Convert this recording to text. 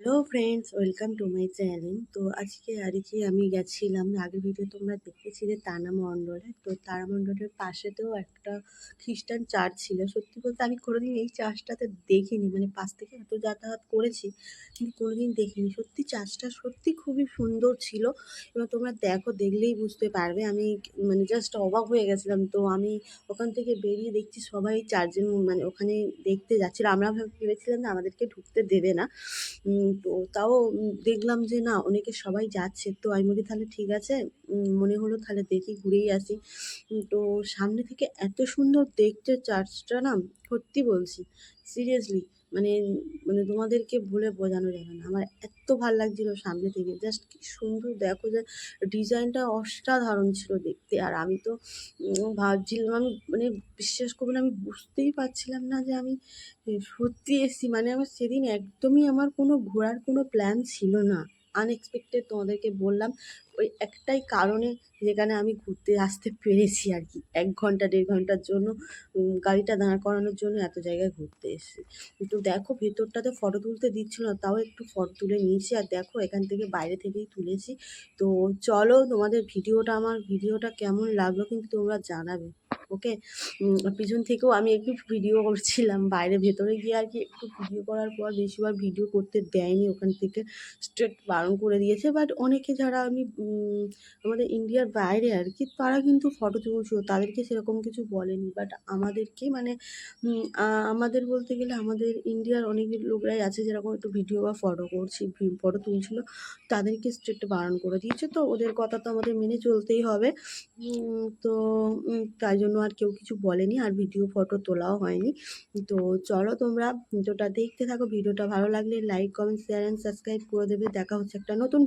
Hello friends welcome to my channel তো আজকে আর কি আমি গেছিলাম। আগের ভিডিও তোমরা দেখেছিলে তানা মণ্ডলে। তো তারা মণ্ডলের পাশেতেও একটা খ্রিস্টান চার্চ ছিল। সত্যি বলতে আমি কোনোদিন এই চার্চটাতে দেখিনি। মানে পাশ থেকে এত যাতায়াত করেছি, কিন্তু কোনোদিন দেখিনি। সত্যি চার্চটা সত্যি খুবই সুন্দর ছিল। এবার তোমরা দেখো, দেখলেই বুঝতে পারবে। আমি মানে জাস্ট অবাক হয়ে গেছিলাম। তো আমি ওখান থেকে বেরিয়ে দেখছি সবাই চার্চের মানে ওখানে দেখতে যাচ্ছিল। আমরা ভেবেছিলাম যে আমাদেরকে ঢুকতে দেবে না। তাও দেখলাম যে না, অনেকে সবাই যাচ্ছে। তো আমি বলি, তাহলে ঠিক আছে মনে হলো তাহলে দেখি, ঘুরেই আসি। তো সামনে থেকে এত সুন্দর দেখতে চার্চটা না, সত্যি বলছি, সিরিয়াসলি। মানে মানে তোমাদেরকে বলে বোঝানো যাবে না। আমার এত ভালো লাগছিল সামনে থেকে। জাস্ট কি সুন্দর দেখো যে, ডিজাইনটা অসাধারণ ছিল দেখতে। আর আমি তো ভাবছিলাম, আমি মানে বিশ্বাস করবেন আমি বুঝতেই পারছিলাম না যে আমি সত্যি এসছি। মানে আমার সেদিন একদমই আমার কোনো ঘোরার কোনো প্ল্যান ছিল না। আনএক্সপেক্টেড তোমাদেরকে বললাম, ওই একটাই কারণে যেখানে আমি ঘুরতে আসতে পেরেছি আর কি। এক ঘণ্টা, দেড় ঘণ্টার জন্য গাড়িটা দাঁড় করানোর জন্য এত জায়গায় ঘুরতে এসেছি। কিন্তু দেখো ভেতরটাতে ফটো তুলতে দিচ্ছিল তাও একটু ফটো তুলে নিয়েছি। আর দেখো এখান থেকে বাইরে থেকেই তুলেছি। তো চলো তোমাদের ভিডিওটা, আমার ভিডিওটা কেমন লাগল কিন্তু তোমরা জানাবে। ওকে পিছন থেকেও আমি একটু ভিডিও করছিলাম। বাইরে ভেতরে গিয়ে আর কি একটু ভিডিও করার পর বেশিবার ভিডিও করতে দেয়নি। ওখান থেকে স্ট্রেট বারণ করে দিয়েছে। বাট অনেকে যারা আমি আমাদের ইন্ডিয়ার বাইরে আর কি, তারা কিন্তু ফটো তুলছিল তাদেরকে সেরকম কিছু বলেনি। বাট আমাদেরকে মানে আমাদের বলতে গেলে আমাদের ইন্ডিয়ার অনেক লোকরাই আছে যেরকম একটু ভিডিও বা ফটো করছি ফটো তুলছিল, তাদেরকে স্ট্রেট বারণ করে দিয়েছে। তো ওদের কথা তো আমাদের মেনে চলতেই হবে। তো তাই তাই জন্য আর কেউ কিছু বলেনি, আর ভিডিও ফটো তোলাও হয়নি। তো চলো তোমরা ভিডিওটা দেখতে থাকো, ভিডিওটা ভালো লাগলে like comment share and subscribe করে দেবে। দেখা হচ্ছে একটা নতুন